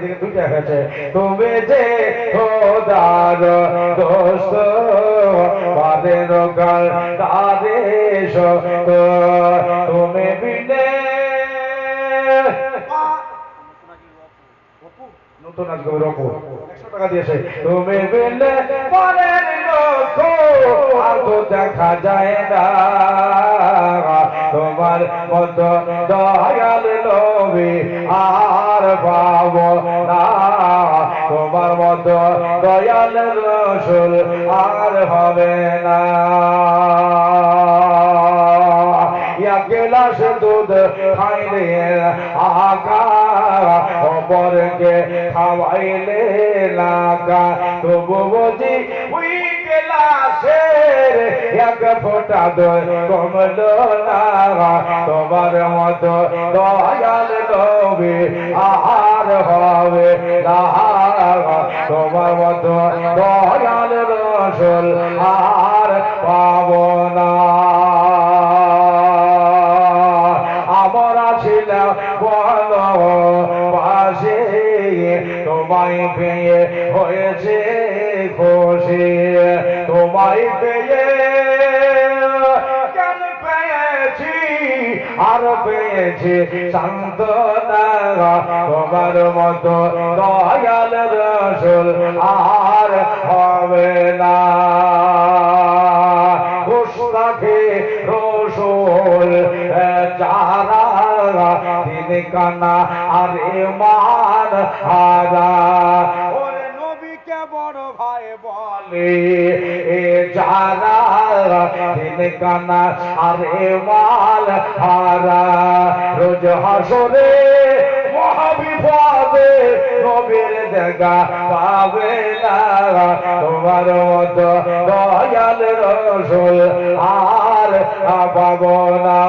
এদিকে দুইটা হয়েছে তুমি যে খোদার দোস্ত তুমি বিনে নতুন তুমি দেখা যায় না। তোমার মতো দয়াল আর দয়াল রসুল আর হবে না। দুধ খাইলে অপরকে খাওয়াইলে লাগা। তবু বুঝি ওই এক ফোটা না। তোমার মতো দয়াল না তোমার মতো দয়াল রসুল আর পাবো না আমরা ছিলাম বলো পাশে তোমায় পেয়ে হয়েছে খুশি। তোমায় পেয়ে পেয়েছি? আর পেয়েছি শান্তনা তোমার মতো দয়াল রসুল আর হবে না। গোস্তাখে রসুল যারা তিনি কানা আরে মান হারা। কানা আরে মাল হারা। রোজ হাসরে নবীর দেখা পাবে না তোমার মতো দয়াল রসুল আর পাবো না।